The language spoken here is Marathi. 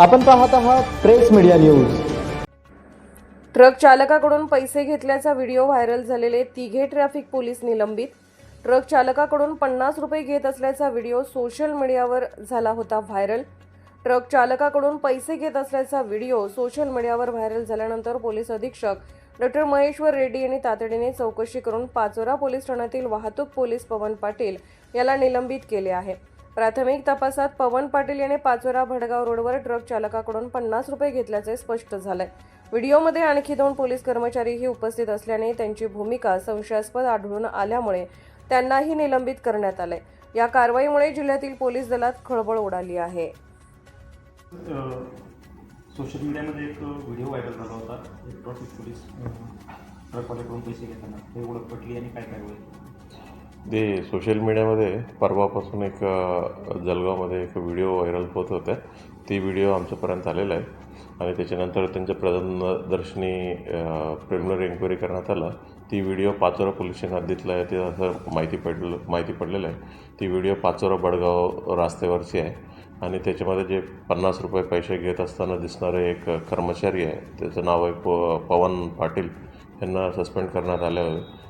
आपण पाहत आहात प्रेस मीडिया न्यूज. ट्रक चालकाकडून पैसे घेतल्याचा व्हिडिओ व्हायरल झालेले तिघे ट्रॅफिक पोलीस निलंबित. ट्रक चालकाकडून पन्नास रुपये घेत असल्याचा व्हिडिओ सोशल मीडियावर झाला होता व्हायरल. ट्रक चालकाकडून पैसे घेत असल्याचा व्हिडिओ सोशल मीडियावर व्हायरल झाल्यानंतर पोलीस अधीक्षक डॉक्टर महेश्वर रेड्डी यांनी तातडीने चौकशी करून पाचोरा पोलीस ठाण्यातील वाहतूक पोलीस पवन पाटील याला निलंबित केले आहे. प्राथमिक तपासात पवन पाटील याने पाचोरा भडगाव रोडवर ट्रक चालकाकडून पन्नास रुपये घेतल्याचे स्पष्ट झालंय. व्हिडिओमध्ये आणखी दोन पोलीस कर्मचारीही उपस्थित असल्याने त्यांची भूमिका संशयास्पद आढळून आल्यामुळे त्यांनाही निलंबित करण्यात आलंय. या कारवाईमुळे जिल्ह्यातील पोलीस दलात खळबळ उडाली आहे. सोशल मीडियामध्ये एक व्हिडिओ व्हायरल झाला होता ट्रॉफिक पोलीस ट्रकवाल्याकडून पैसे घेताना. हे ओळख पटली आणि काय कारवाई? ते सोशल मीडियामध्ये परवापासून एक जलगावमध्ये जळगावमध्ये एक व्हिडिओ व्हायरल होत होत्या ती व्हिडिओ आमच्यापर्यंत आलेला आहे. आणि त्याच्यानंतर त्यांच्या प्रदर्शनी प्रिलिमिनरी एन्क्वायरी करण्यात आला. ती व्हिडिओ पाचोरा पोलीस स्टेशन हद्दीतला आहे. ते असं माहिती पडलं माहिती पडलेलं आहे. ती व्हिडिओ पाचोरा बडगाव रस्त्यावरची आहे. आणि त्याच्यामध्ये जे पन्नास रुपये पैसे घेत असताना दिसणारे एक कर्मचारी आहे. त्याचं नाव आहे प पवन पाटील. यांना सस्पेंड करण्यात आलं आहे.